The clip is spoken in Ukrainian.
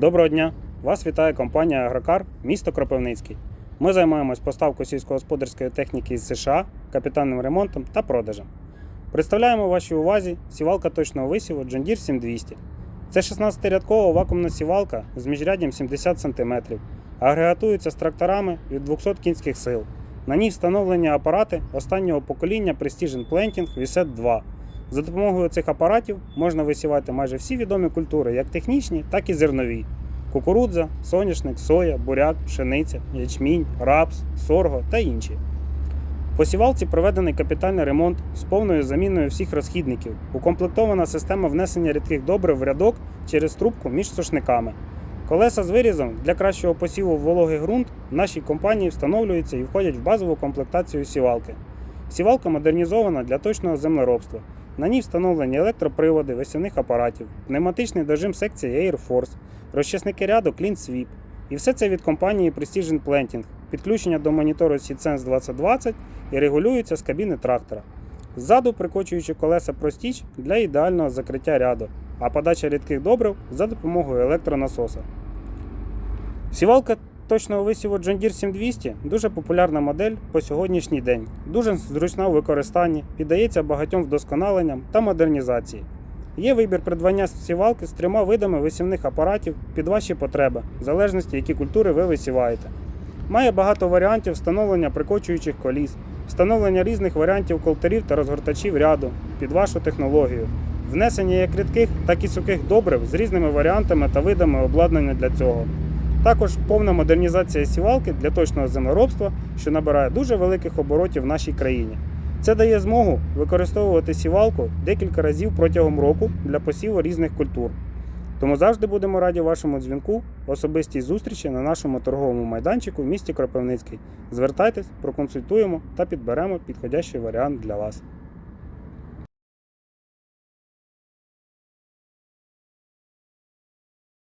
Доброго дня! Вас вітає компанія Агрокар, місто Кропивницький. Ми займаємось поставкою сільськогосподарської техніки з США, капітальним ремонтом та продажем. Представляємо вашій увазі сівалка точного висіву John Deere 7200. Це 16-рядкова вакуумна сівалка з міжряддям 70 см, агрегатується з тракторами від 200 кінських сил. На ній встановлені апарати останнього покоління Precision Planting VSET 2. За допомогою цих апаратів можна висівати майже всі відомі культури, як технічні, так і зернові: кукурудза, соняшник, соя, буряк, пшениця, ячмінь, рапс, сорго та інші. По сівалці проведений капітальний ремонт з повною заміною всіх розхідників. Укомплектована система внесення рідких добрив в рядок через трубку між сушниками. Колеса з вирізом для кращого посіву в вологий ґрунт в нашій компанії встановлюються і входять в базову комплектацію сівалки. Сівалка модернізована для точного землеробства. На ній встановлені електроприводи весняних апаратів, пневматичний дожим секції Air Force, розчисники ряду Clean Sweep. І все це від компанії Precision Planting, підключення до монітору SeedSense 2020 і регулюється з кабіни трактора. Ззаду прикочуючи колеса простіч для ідеального закриття ряду, а подача рідких добрив за допомогою електронасоса. Сівалка точного висіву John Deere 7200 дуже популярна модель по сьогоднішній день, дуже зручна в використанні, піддається багатьом вдосконаленням та модернізації. Є вибір придбання сівалки з трьома видами висівних апаратів під ваші потреби, в залежності, які культури ви висіваєте. Має багато варіантів встановлення прикочуючих коліс, встановлення різних варіантів колтерів та розгортачів ряду під вашу технологію, внесення як рідких, так і сухих добрив з різними варіантами та видами обладнання для цього. Також повна модернізація сівалки для точного землеробства, що набирає дуже великих оборотів в нашій країні. Це дає змогу використовувати сівалку декілька разів протягом року для посіву різних культур. Тому завжди будемо раді вашому дзвінку, особистій зустрічі на нашому торговому майданчику в місті Кропивницький. Звертайтесь, проконсультуємо та підберемо підходящий варіант для вас.